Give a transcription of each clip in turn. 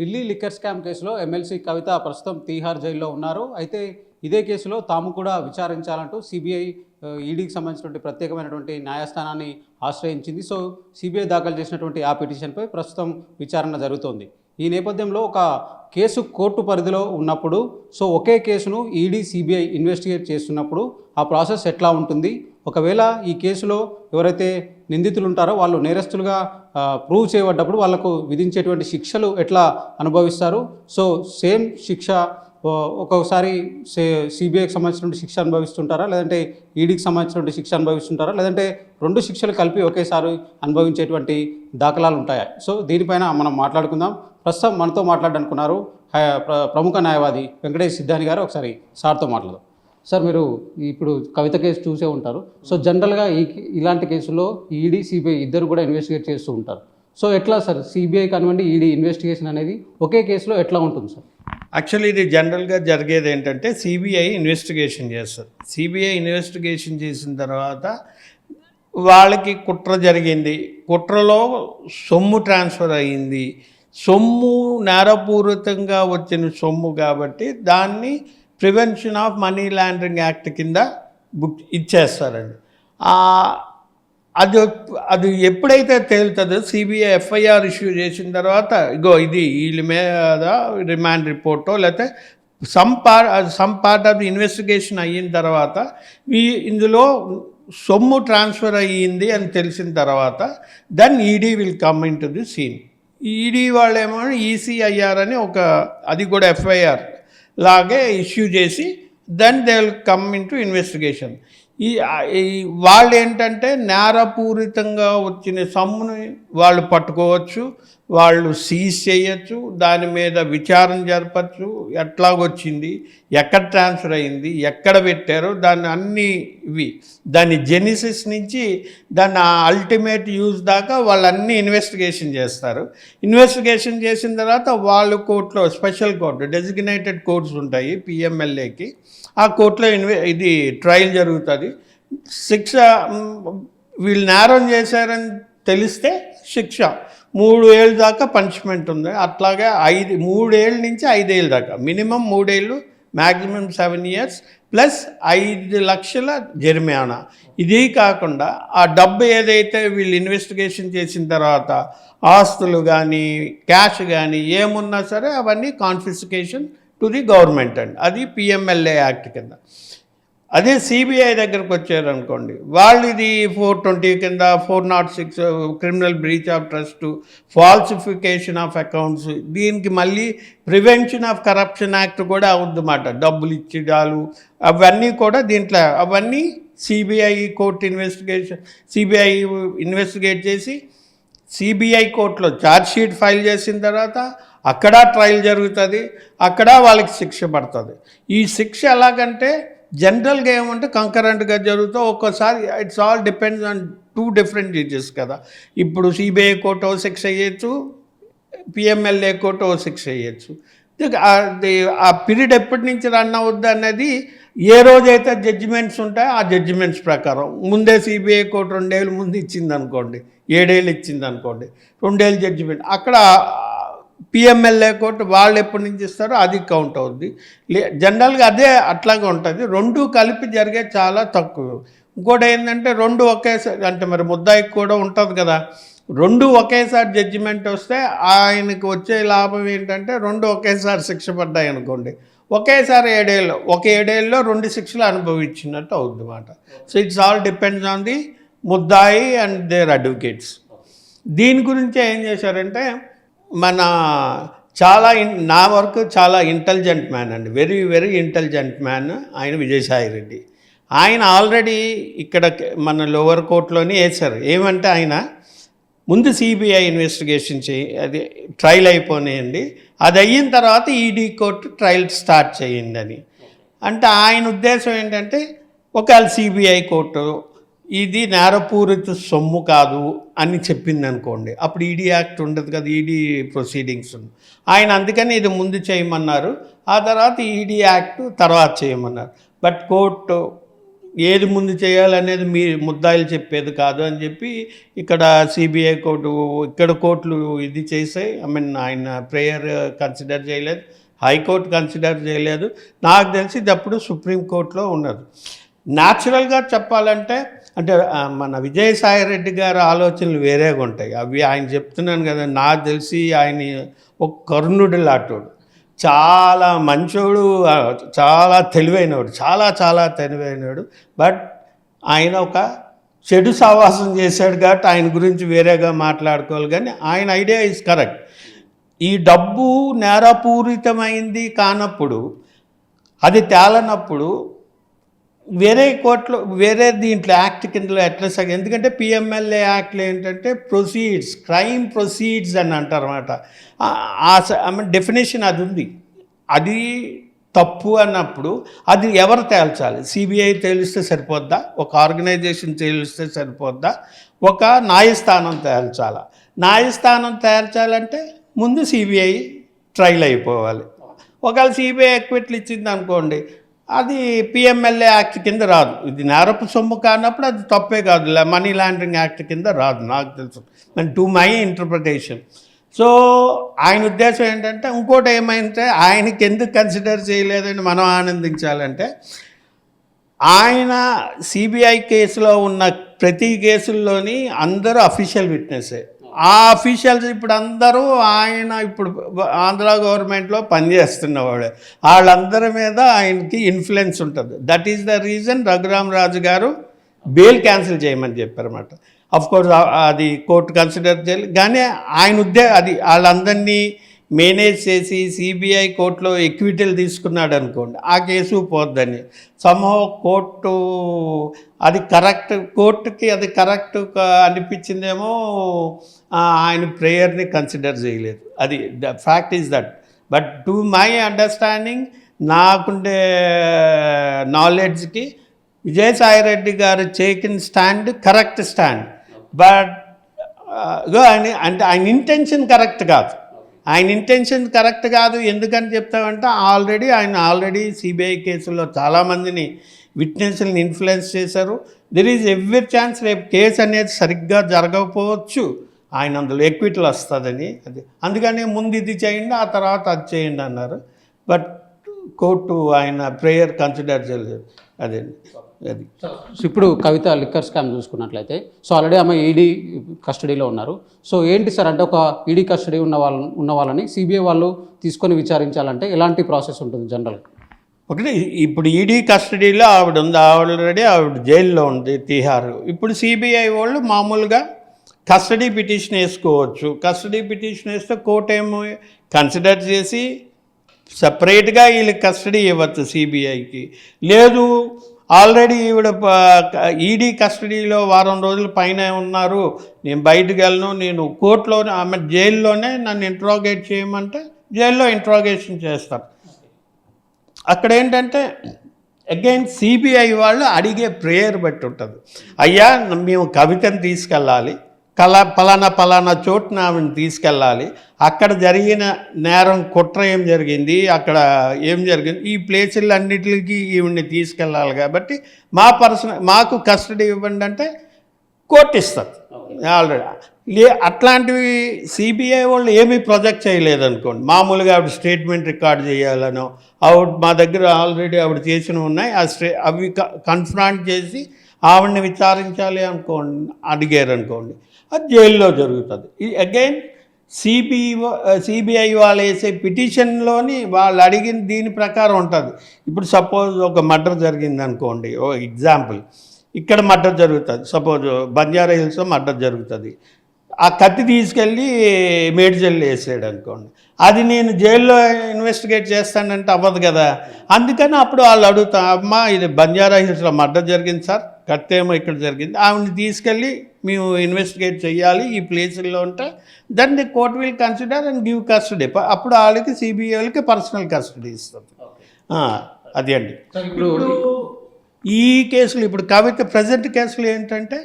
Delhi liquor scam కేసులో MLC Kavitha ప్రస్తుతం తీహార్ జైల్లో ఉన్నారు. అయితే ఇదే కేసులో తాము కూడా విచారించాలంటూ సిబిఐ ఈడీకి సంబంధించినటువంటి ప్రత్యేకమైనటువంటి న్యాయస్థానాన్ని ఆశ్రయించింది. సో సిబిఐ దాఖలు చేసినటువంటి ఆ పిటిషన్పై ప్రస్తుతం విచారణ జరుగుతోంది. ఈ నేపథ్యంలో ఒక కేసు కోర్టు పరిధిలో ఉన్నప్పుడు సో ఒకే కేసును ఈడీ సిబిఐ ఇన్వెస్టిగేట్ చేస్తున్నప్పుడు ఆ ప్రాసెస్ ఎట్లా ఉంటుంది? ఒకవేళ ఈ కేసులో ఎవరైతే నిందితులు ఉంటారో వాళ్ళు నేరస్తులుగా ప్రూవ్ చేయబడ్డప్పుడు వాళ్ళకు విధించేటువంటి శిక్షలు ఎట్లా అనుభవిస్తారు? సో సేమ్ శిక్ష ఒక్కొక్కసారి సే సిబిఐకి సంబంధించినటువంటి శిక్ష అనుభవిస్తుంటారా? లేదంటే ఈడీకి సంబంధించినటువంటి శిక్ష అనుభవిస్తుంటారా? లేదంటే రెండు శిక్షలు కలిపి ఒకేసారి అనుభవించేటువంటి దాఖలాలు ఉంటాయా? సో దీనిపైన మనం మాట్లాడుకుందాం. ప్రస్తుతం మనతో మాట్లాడనుకున్నారు ప్రముఖ న్యాయవాది వెంకటేష్ సిద్ధాని గారు. ఒకసారి సార్తో మాట్లాడదాం. సార్ మీరు ఇప్పుడు కవిత కేసు చూసే ఉంటారు. సో జనరల్గా ఈ ఇలాంటి కేసులో ఈడీ సిబిఐ ఇద్దరు కూడా ఇన్వెస్టిగేట్ చేస్తూ ఉంటారు. సో ఎట్లా సార్? సిబిఐ కానివ్వండి ఈడీ ఇన్వెస్టిగేషన్ అనేది ఒకే కేసులో ఎట్లా ఉంటుంది సార్? యాక్చువల్లీ ఇది జనరల్గా జరిగేది ఏంటంటే సిబిఐ ఇన్వెస్టిగేషన్ చేస్తారు సిబిఐ ఇన్వెస్టిగేషన్ చేసిన తర్వాత వాళ్ళకి కుట్ర జరిగింది. కుట్రలో సొమ్ము ట్రాన్స్ఫర్ అయ్యింది సొమ్ము నేరపూరితంగా వచ్చిన సొమ్ము కాబట్టి దాన్ని prevention of money laundering act కింద బుక్ ఇచ్చేస్తారండి. అది అది ఎప్పుడైతే తేలుతుందో సిబిఐ ఎఫ్ఐఆర్ ఇష్యూ చేసిన తర్వాత ఇగో ఇది వీళ్ళ మీద రిమాండ్ రిపోర్టో లేకపోతే some part some part of the investigation అయిన తర్వాత ఈ ఇందులో సొమ్ము ట్రాన్స్ఫర్ అయ్యింది అని తెలిసిన తర్వాత then ED will come in to the scene. ED వాళ్ళేమో ఈసీఐఆర్ అని ఒక అది కూడా ఎఫ్ఐఆర్. లాగే ఇష్యూ చేసి then they will come in to investigation ఈ వాళ్ళు ఏంటంటే నేరపూరితంగా వచ్చిన సమ్ముని వాళ్ళు పట్టుకోవచ్చు. వాళ్ళు సీజ్ చేయొచ్చు దాని మీద విచారం జరపచ్చు. ఎట్లాగొచ్చింది ఎక్కడ ట్రాన్స్ఫర్ అయింది ఎక్కడ పెట్టారో దాన్ని అన్ని ఇవి. దాని జెనిసిస్ నుంచి దాని అల్టిమేట్ యూజ్ దాకా వాళ్ళు అన్ని ఇన్వెస్టిగేషన్ చేస్తారు. ఇన్వెస్టిగేషన్ చేసిన తర్వాత వాళ్ళు కోర్టులో స్పెషల్ కోర్టు డెసిగ్నేటెడ్ కోర్ట్స్ ఉంటాయి పిఎంఎల్ఏకి ఆ కోర్టులో ఇన్వె ఇది ట్రయల్ జరుగుతుంది. శిక్ష వీళ్ళు నేరం చేశారని తెలిస్తే శిక్ష. మూడు ఏళ్ళ దాకా పనిష్మెంట్ ఉంది. అట్లాగే ఐదు మూడేళ్ళ నుంచి ఐదేళ్ళ దాకా. మినిమం మూడేళ్ళు మ్యాక్సిమం సెవెన్ ఇయర్స్ ప్లస్ ఐదు లక్షల జరిమానా. ఇది కాకుండా ఆ డబ్బు ఏదైతే వీళ్ళు ఇన్వెస్టిగేషన్ చేసిన తర్వాత ఆస్తులు కానీ క్యాష్ కానీ ఏమున్నా సరే అవన్నీ కాన్ఫిస్కేషన్ టు ది గవర్నమెంట్ అండి. అది పిఎంఎల్ఏ యాక్ట్ కింద. అదే సిబిఐ దగ్గరకు వచ్చారనుకోండి వాళ్ళు ఇది ఫోర్ ట్వంటీ కింద four not six criminal breach of trust falsification of accounts దీనికి మళ్ళీ ప్రివెన్షన్ ఆఫ్ కరప్షన్ యాక్ట్ కూడా అవుద్దన్నమాట డబ్బులు ఇచ్చిడాలు అవన్నీ కూడా దీంట్లో అవన్నీ CBI court investigation CBI investigate చేసి సిబిఐ కోర్టులో ఛార్జ్షీట్ ఫైల్ చేసిన తర్వాత అక్కడ ట్రయల్ జరుగుతుంది అక్కడ వాళ్ళకి శిక్ష పడుతుంది. ఈ శిక్ష ఎలాగంటే జనరల్గా ఏమంటే కంకరెంట్గా జరుగుతూ ఒక్కోసారి it's all depends on two different judges కదా. ఇప్పుడు సిబిఐ కోర్టు ఓ శిక్ష పిఎంఎల్ఏ కోర్టు ఓ అయ్యచ్చు అది ఆ పీరియడ్ ఎప్పటి నుంచి రన్ అవుద్ది అనేది ఏ రోజైతే జడ్జిమెంట్స్ ఉంటాయో ఆ జడ్జిమెంట్స్ ప్రకారం. ముందే సిబిఐ కోర్టు రెండేళ్ళు ముందు ఇచ్చింది అనుకోండి ఏడేళ్ళు ఇచ్చింది అనుకోండి రెండేళ్ళు జడ్జిమెంట్. అక్కడ పిఎంఎల్ఏ కోర్టు వాళ్ళు ఎప్పటి నుంచి ఇస్తారో అది కౌంట్ అవుద్ది. లే జనరల్గా అదే అట్లాగే ఉంటుంది. రెండు కలిపి జరిగే చాలా తక్కువ. ఇంకోటి ఏంటంటే రెండు ఒకేసారి అంటే మరి ముద్దాయికి కూడా ఉంటుంది కదా. రెండు ఒకేసారి జడ్జిమెంట్ వస్తే ఆయనకు వచ్చే లాభం ఏంటంటే రెండు ఒకేసారి శిక్ష పడ్డాయి అనుకోండి. ఒకేసారి ఏడేళ్ళు ఒక ఏడేళ్ళలో రెండు శిక్షలు అనుభవించినట్టు అవుద్ది అన్నమాట so it's all depends on the ముద్దాయి అండ్ దేర్ అడ్వకేట్స్ దీని గురించి ఏం చేశారంటే మన చాలా ఇన్- నా వరకు చాలా ఇంటెలిజెంట్ మ్యాన్ అండి. వెరీ వెరీ ఇంటెలిజెంట్ మ్యాన్ ఆయన విజయసాయి రెడ్డి. ఆయన ఆల్రెడీ ఇక్కడ మన లోవర్ కోర్టులోనే వేశారు. ఏమంటే ఆయన ముందు సిబిఐ ఇన్వెస్టిగేషన్ చేయి అది ట్రయల్ అయిపోయినాయండి అది అయిన తర్వాత ఈడీ కోర్టు ట్రయల్ స్టార్ట్ చేయండి అని. అంటే ఆయన ఉద్దేశం ఏంటంటే ఒకవేళ సిబిఐ కోర్టు ఇది నేరపూరిత సొమ్ము కాదు అని చెప్పింది అనుకోండి అప్పుడు ఈడీ యాక్ట్ ఉండదు కదా ఈడీ ప్రొసీడింగ్స్ ఆయన అందుకని ఇది ముందు చేయమన్నారు ఆ తర్వాత ఈడీ యాక్ట్ తర్వాత చేయమన్నారు. బట్ కోర్టు ఏది ముందు చేయాలనేది మీ ముద్దాయిలు చెప్పేది కాదు అని చెప్పి ఇక్కడ సిబిఐ కోర్టు ఇక్కడ కోర్టులు ఇది చేసాయి ఐ మీన్ ఆయన ప్రేయర్ కన్సిడర్ చేయలేదు హైకోర్టు కన్సిడర్ చేయలేదు. నాకు తెలిసి ఇది అప్పుడు సుప్రీంకోర్టులో ఉన్నది. న్యాచురల్గా చెప్పాలంటే అంటే మన విజయసాయి రెడ్డి గారి ఆలోచనలు వేరేగా ఉంటాయి. అవి ఆయన చెప్తున్నాను కదా నాకు తెలిసి ఆయన ఒక కరుణుడు లాంటోడు. చాలా మంచోడు చాలా తెలివైనవాడు చాలా చాలా తెలివైనవాడు. బట్ ఆయన ఒక చెడు సావాసం చేశాడు కాబట్టి ఆయన గురించి వేరేగా మాట్లాడుకోవాలి కానీ ఆయన ఐడియా ఇస్ కరెక్ట్. ఈ డబ్బు నేరపూరితమైంది కానప్పుడు అది తేలనప్పుడు వేరే కోర్టులో వేరే దీంట్లో యాక్ట్ కిందలో ఎట్లా ఎందుకంటే పిఎంఎల్ఏ యాక్ట్లు ఏంటంటే ప్రొసీడ్స్ క్రైమ్ ప్రొసీడ్స్ అని అంటారు అనమాట డెఫినేషన్ అది ఉంది. అది తప్పు అన్నప్పుడు అది ఎవరు తేల్చాలి? సిబిఐ తేలిస్తే సరిపోద్దా? ఒక ఆర్గనైజేషన్ తేలిస్తే సరిపోద్దా? ఒక న్యాయస్థానం తేల్చాలా? న్యాయస్థానం తేల్చాలంటే ముందు సిబిఐ ట్రైల్ అయిపోవాలి. ఒకవేళ సిబిఐ ఎక్విట్లు ఇచ్చింది అనుకోండి అది పిఎంఎల్ఏ యాక్ట్ కింద రాదు. ఇది నేరపు సొమ్ము కానప్పుడు అది తప్పే కాదు. మనీ లాండరింగ్ యాక్ట్ కింద రాదు నాకు తెలుసు. టు మై ఇంటర్ప్రిటేషన్ సో ఆయన ఉద్దేశం ఏంటంటే ఇంకోటి ఏమైందంటే ఆయనకి ఎందుకు కన్సిడర్ చేయలేదని మనం ఆనందించాలంటే ఆయన సిబిఐ కేసులో ఉన్న ప్రతి కేసుల్లోని అందరూ అఫీషియల్ విట్నెసే ఆ అఫీషియల్స్ ఇప్పుడు అందరూ ఆయన ఇప్పుడు ఆంధ్ర గవర్నమెంట్లో పనిచేస్తున్నవాడే. వాళ్ళందరి మీద ఆయనకి ఇన్ఫ్లుయెన్స్ ఉంటుంది. That is the reason Raghuram Raju గారు బెయిల్ క్యాన్సిల్ చేయమని చెప్పారన్నమాట. అఫ్ కోర్స్ అది కోర్టు కన్సిడర్ చేయాలి. కానీ ఆయన ఉద్దే అది వాళ్ళందరినీ మేనేజ్ చేసి సిబిఐ కోర్టులో ఎక్విటీలు తీసుకున్నాడు అనుకోండి ఆ కేసు పోద్దని. సమూహ కోర్టు అది కరెక్ట్ కోర్టుకి అది కరెక్ట్ అనిపించిందేమో ఆయన ప్రేయర్ని కన్సిడర్ చేయలేదు. అది the fact is that but to my understanding నాకుండే నాలెడ్జ్కి విజయసాయిరెడ్డి గారు చేకిన stand correct stand but ego అంటే ఆయన ఇంటెన్షన్ కరెక్ట్ కాదు. ఆయన ఇంటెన్షన్ కరెక్ట్ కాదు. ఎందుకని చెప్తామంటే ఆల్రెడీ ఆయన ఆల్రెడీ సిబిఐ కేసుల్లో చాలామందిని విట్నెస్ని ఇన్ఫ్లుయెన్స్ చేశారు. దెర్ ఈజ్ ఎవ్రీ ఛాన్స్ రేపు కేసు అనేది సరిగ్గా జరగకపోవచ్చు. ఆయన అందులో ఎక్విట్లు వస్తుందని. అది అందుకనే ముందు ఇది చేయండి ఆ తర్వాత అది చేయండి అన్నారు. బట్ కోర్టు ఆయన ప్రేయర్ కన్సిడర్ చేయలేదు అదే. అది. సో ఇప్పుడు కవిత లిక్కర్ స్కామ్ చూసుకున్నట్లయితే సో ఆల్రెడీ ఆమె ఈడీ కస్టడీలో ఉన్నారు. సో ఏంటి సార్ అంటే ఒక ఈడీ కస్టడీ ఉన్న వాళ్ళ ఉన్న వాళ్ళని సిబిఐ వాళ్ళు తీసుకొని విచారించాలంటే ఎలాంటి ప్రాసెస్ ఉంటుంది జనరల్? ఒకటి ఇప్పుడు ఈడీ కస్టడీలో ఆవిడ ఉంది ఆల్రెడీ ఆవిడ జైల్లో ఉంది తిహార్. ఇప్పుడు సిబిఐ వాళ్ళు మామూలుగా కస్టడీ పిటిషన్ వేసుకోవచ్చు. కస్టడీ పిటిషన్ వేస్తే కోర్టు ఏమో కన్సిడర్ చేసి సపరేట్గా వీళ్ళకి కస్టడీ ఇవ్వచ్చు సిబిఐకి లేదు ఆల్రెడీ ఈవిడ ఈడీ కస్టడీలో వారం రోజులు పైన ఉన్నారు. నేను బయటకు వెళ్ళను. నేను కోర్టులోనే ఆమె జైల్లోనే నన్ను ఇంట్రాగేట్ చేయమంటే జైల్లో ఇంట్రాగేషన్ చేస్తారు అక్కడ ఏంటంటే అగైన్ సిబిఐ వాళ్ళు అడిగే ప్రేయర్ బట్టి ఉంటుంది. అయ్యా మేము కవితను తీసుకెళ్ళాలి. కలా పలానా పలానా చోటున ఆమెను తీసుకెళ్ళాలి. అక్కడ జరిగిన నేరం కుట్ర ఏం జరిగింది? అక్కడ ఏం జరిగింది? ఈ ప్లేసులన్నిటికి ఈవిడ్ని తీసుకెళ్ళాలి కాబట్టి మా పర్సనల్ మాకు కస్టడీ ఇవ్వండి అంటే కోర్టు ఇస్తారు ఆల్రెడీ. లే అట్లాంటివి సిబిఐ వాళ్ళు ఏమీ ప్రొజెక్ట్ చేయలేదు అనుకోండి మామూలుగా ఆవిడ స్టేట్మెంట్ రికార్డ్ చేయాలనో ఆవిడ మా దగ్గర ఆల్రెడీ ఆవిడ చేసినవి ఉన్నాయి. ఆ స్టే అవి కన్ఫ్రాంట్ చేసి ఆవిడని విచారించాలి అనుకోండి అడిగారు అనుకోండి అది జైల్లో జరుగుతుంది. ఈ అగైన్ సిబిఐ సిబిఐ వాళ్ళు వేసే పిటిషన్లోని వాళ్ళు అడిగిన దీని ప్రకారం ఉంటుంది. ఇప్పుడు సపోజ్ ఒక మర్డర్ జరిగింది అనుకోండి ఓ ఎగ్జాంపుల్ ఇక్కడ మర్డర్ జరుగుతుంది. సపోజ్ బంజారా హిల్స్లో మర్డర్ జరుగుతుంది. ఆ కత్తి తీసుకెళ్ళి మేడ్జల్లు వేసాడు అనుకోండి అది నేను జైల్లో ఇన్వెస్టిగేట్ చేస్తానంటే అవ్వదు కదా. అందుకని అప్పుడు వాళ్ళు అడుగుతా అమ్మా ఇది బంజారా హిల్స్లో మర్డర్ జరిగింది సార్ ఏమో ఇక్కడ జరిగింది. ఆవిడని తీసుకెళ్ళి మేము ఇన్వెస్టిగేట్ చేయాలి. ఈ ప్లేసుల్లో ఉంటే then the court will consider and give custody అప్పుడు వాళ్ళకి సిబిఐ వాళ్ళకి పర్సనల్ కస్టడీ ఇస్తుంది. ఆ, అది అండి. ఇప్పుడు ఈ కేసులు ఇప్పుడు కవిత ప్రజెంట్ కేసులు ఏంటంటే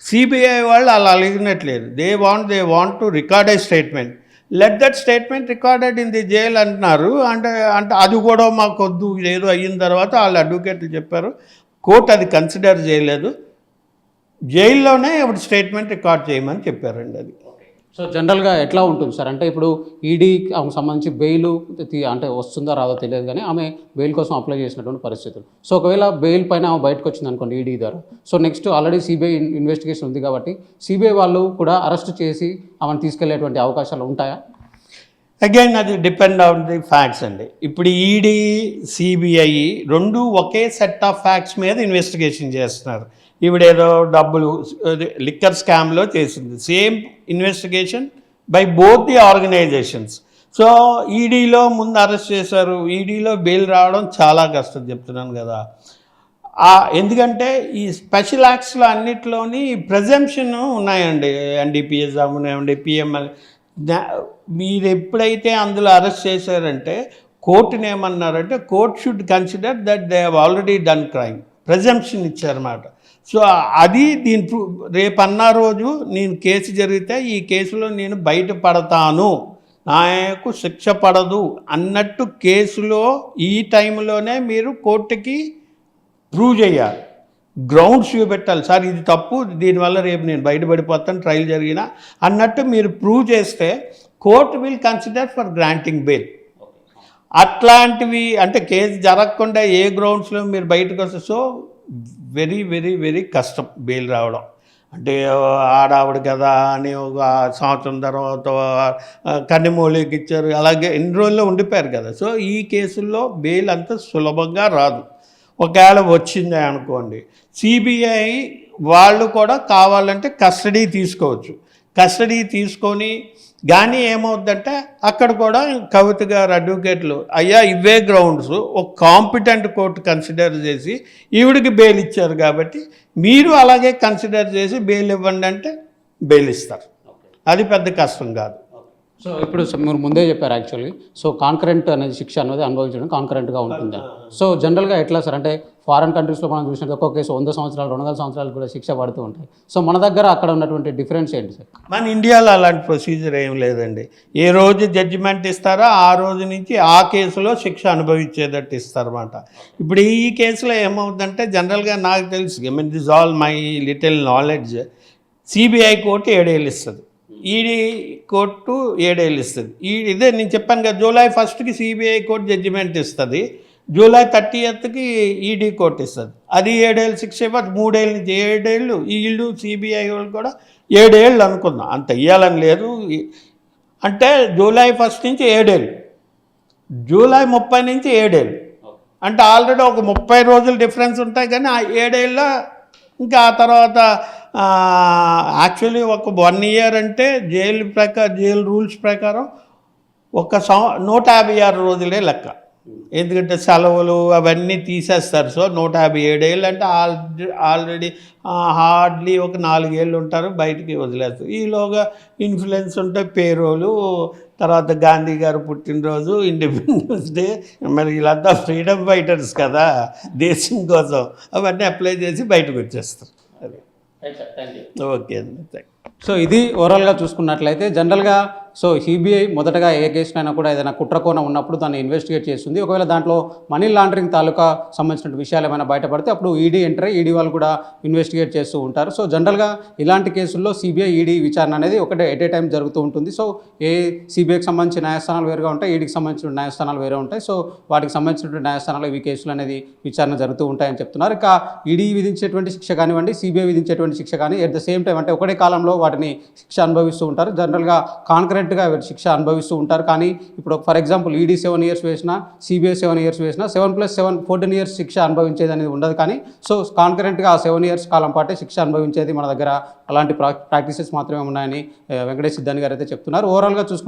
సిబిఐ వాళ్ళు అలా అలిగినట్లేదు. They want they want to record a statement let that statement recorded in the jail అంటున్నారు. అంటే అంటే అది కూడా మాకు వద్దు ఏదో అయిన తర్వాత వాళ్ళ అడ్వకేట్లు చెప్పారు. కోర్టు అది కన్సిడర్ చేయలేదు. జైల్లోనే ఇప్పుడు స్టేట్మెంట్ రికార్డ్ చేయమని చెప్పారండి అది. సో జనరల్గా ఎట్లా ఉంటుంది సార్? అంటే ఇప్పుడు ఈడీ ఆమెకు సంబంధించి బెయిల్ తీ- అంటే వస్తుందో రాదో తెలియదు కానీ ఆమె బెయిల్ కోసం అప్లై చేసినటువంటి పరిస్థితులు. సో ఒకవేళ బెయిల్ పైన ఆమె బయటకు వచ్చింది అనుకోండి ఈడీ ద్వారా. So next already CBI investigation ఉంది కాబట్టి సిబిఐ వాళ్ళు కూడా అరెస్ట్ చేసి ఆమెను తీసుకెళ్ళేటువంటి అవకాశాలు ఉంటాయా? అగైన్ అది డిపెండ్ ఆన్ ది ఫ్యాక్ట్స్ అండి. ఇప్పుడు ఈడీ సిబిఐ రెండు ఒకే సెట్ ఆఫ్ ఫ్యాక్ట్స్ మీద ఇన్వెస్టిగేషన్ చేస్తున్నారు. ఈవిడేదో డబ్బులు లిక్కర్ స్కామ్లో చేసింది. Same investigation by both the organisations so ఈడీలో ముందు అరెస్ట్ చేశారు. ఈడీలో బెయిల్ రావడం చాలా కష్టం చెప్తున్నాను కదా. ఎందుకంటే ఈ స్పెషల్ యాక్ట్స్లో అన్నిట్లోని ప్రజంప్షన్ ఉన్నాయండి. ఎన్డీపీఎస్ అవనివ్వండి పిఎంఎల్ మీరు ఎప్పుడైతే అందులో అరెస్ట్ చేశారంటే కోర్టుని ఏమన్నారంటే court should consider that they have already done crime presumption ఇచ్చారన్నమాట. So అది దీని ప్రూ- రేపు అన్న రోజు నేను కేసు జరిగితే ఈ కేసులో నేను బయటపడతాను నాకు శిక్ష పడదు అన్నట్టు కేసులో ఈ టైంలోనే మీరు కోర్టుకి ప్రూవ్ చేయాలి. గ్రౌండ్స్ చూపెట్టాలి సార్ ఇది తప్పు. దీనివల్ల రేపు నేను బయటపడిపోతాను ట్రయల్ జరిగినా అన్నట్టు మీరు ప్రూవ్ చేస్తే court will consider for granting bail అట్లాంటివి అంటే కేసు జరగకుండా ఏ గ్రౌండ్స్లో మీరు బయటకు వస్తే సో వెరీ వెరీ వెరీ కష్టం బెయిల్ రావడం. అంటే ఆడావిడ కదా అని ఒక సంవత్సరం తర్వాత కన్నెమూలికి ఇచ్చారు. అలాగే ఎన్ని రోజుల్లో ఉండిపోయారు కదా. సో ఈ కేసుల్లో బెయిల్ అంత సులభంగా రాదు. ఒకవేళ వచ్చిందే అనుకోండి. సిబిఐ వాళ్ళు కూడా కావాలంటే కస్టడీ తీసుకోవచ్చు. కస్టడీ తీసుకొని కానీ ఏమవుద్దంటే అక్కడ కూడా కవిత గారు అడ్వకేట్లు అయ్యా ఇవే గ్రౌండ్స్ ఒక కాంపిటెంట్ కోర్టు కన్సిడర్ చేసి ఈవిడికి బెయిల్ ఇచ్చారు కాబట్టి మీరు అలాగే కన్సిడర్ చేసి బెయిల్ ఇవ్వండి అంటే బెయిల్ ఇస్తారు అది పెద్ద కష్టం కాదు. సో ఇప్పుడు మీరు ముందే చెప్పారు యాక్చువల్లీ సో కాన్కరెంట్ అనేది శిక్ష అనేది అనుభవించడం కాన్కరెంట్గా ఉంటుంది. సో జనరల్గా ఎట్లా సార్? అంటే ఫారెన్ కంట్రీస్లో మనం చూసినట్టు ఒక్కొక్క కేసు వంద సంవత్సరాలు రెండు వందల సంవత్సరాలు కూడా శిక్ష పడుతూ ఉంటాయి. సో మన దగ్గర అక్కడ ఉన్నటువంటి డిఫరెన్స్ ఏంటి సార్? మన ఇండియాలో అలాంటి ప్రొసీజర్ ఏం లేదండి. ఏ రోజు జడ్జిమెంట్ ఇస్తారో ఆ రోజు నుంచి ఆ కేసులో శిక్ష అనుభవించేటట్టు ఇస్తారన్నమాట. ఇప్పుడు ఈ కేసులో ఏమవుతుందంటే జనరల్గా నాకు తెలుసు. I mean this all my little knowledge CBI court ఏడేళ్ళు ఇస్తుంది. ఈడీ కోర్టు ఏడేళ్ళు ఇస్తుంది. ఈ ఇదే నేను చెప్పాను కదా జూలై ఫస్ట్కి సిబిఐ కోర్టు జడ్జిమెంట్ ఇస్తుంది. జూలై థర్టీ ఎత్కి ఈడీ కోర్టు ఇస్తుంది. అది ఏడేళ్ళు శిక్ష ఇవ్వచ్చు మూడేళ్ళ నుంచి ఏడేళ్ళు వీళ్ళు సిబిఐ వాళ్ళు కూడా ఏడేళ్ళు అనుకుందాం. అంత ఇవ్వాలని లేదు. అంటే జూలై ఫస్ట్ నుంచి ఏడేళ్ళు. జూలై ముప్పై నుంచి ఏడేళ్ళు. అంటే ఆల్రెడీ ఒక ముప్పై రోజులు డిఫరెన్స్ ఉంటాయి కానీ ఆ ఏడేళ్ళ ఇంకా ఆ తర్వాత యాక్చువల్లీ ఒక వన్ ఇయర్ అంటే జైలు ప్రకారం జైలు రూల్స్ ప్రకారం ఒక సం నూట యాభై ఆరు రోజులే లెక్క. ఎందుకంటే సెలవులు అవన్నీ తీసేస్తారు. సో నూట యాభై ఏడేళ్ళు అంటే ఆల్రెడీ ఆల్రెడీ హార్డ్లీ ఒక నాలుగేళ్ళు ఉంటారు బయటికి వదిలేస్తారు. ఈలోగా ఇన్ఫ్లుయెన్స్ ఉంటే పేరోలు తర్వాత గాంధీ గారు పుట్టినరోజు ఇండిపెండెన్స్ డే మరి వీళ్ళంతా ఫ్రీడమ్ ఫైటర్స్ కదా దేశం కోసం. అవన్నీ అప్లై చేసి బయటకు వచ్చేస్తారు. అదే. ఓకే అండి సో ఇది ఓవరాల్గా చూసుకున్నట్లయితే జనరల్గా సో సిబిఐ మొదటగా ఏ కేసునైనా కూడా ఏదైనా కుట్రకోణం ఉన్నప్పుడు దాన్ని ఇన్వెస్టిగేట్ చేస్తుంది. ఒకవేళ దాంట్లో మనీ లాండరింగ్ తాలూకా సంబంధించిన విషయాలు ఏమైనా బయటపడితే అప్పుడు ఈడీ ఎంటర్ ఈడీ వాళ్ళు కూడా ఇన్వెస్టిగేట్ చేస్తూ ఉంటారు. సో జనరల్గా ఇలాంటి కేసుల్లో సిబిఐ ఈడీ విచారణ అనేది ఒకటే ఎట్ ఏ టైం జరుగుతూ ఉంటుంది. సో ఏ సిబిఐకి సంబంధించిన న్యాయస్థానాలు వేరుగా ఉంటాయి ఈడీకి సంబంధించిన న్యాయస్థానాలు వేరే ఉంటాయి. సో వాటికి సంబంధించినటువంటి న్యాయస్థానాలు ఇవి కేసులు అనేది విచారణ జరుగుతూ ఉంటాయని చెప్తున్నారు. ఇక ఈడీ విధించేటువంటి శిక్ష కానివ్వండి సిబిఐ విధించేటువంటి శిక్ష కానీ ఎట్ ద సేమ్ టైం అంటే ఒకటే కాలంలో వాటిని శిక్ష అనుభవిస్తూ ఉంటారు. జనరల్గా పర్మనెంట్గా శిక్ష అనుభవిస్తూ ఉంటారు. కానీ ఇప్పుడు for example ED seven years వేసినా సిబిఐ సెవెన్ ఇయర్స్ వేసినా seven plus seven fourteen years శిక్ష అనుభవించేది అనేది ఉండదు. కానీ సో కాన్కరెంట్గా ఆ సెవెన్ ఇయర్స్ కాలం పాటే శిక్ష అనుభవించేది మన దగ్గర అలాంటి ప్రా ప్రాక్టీసెస్ మాత్రమే ఉన్నాయని వెంకటేష్ సిద్ధాని గారు అయితే చెప్తున్నారు. ఓవరాల్గా చూసుకుంటే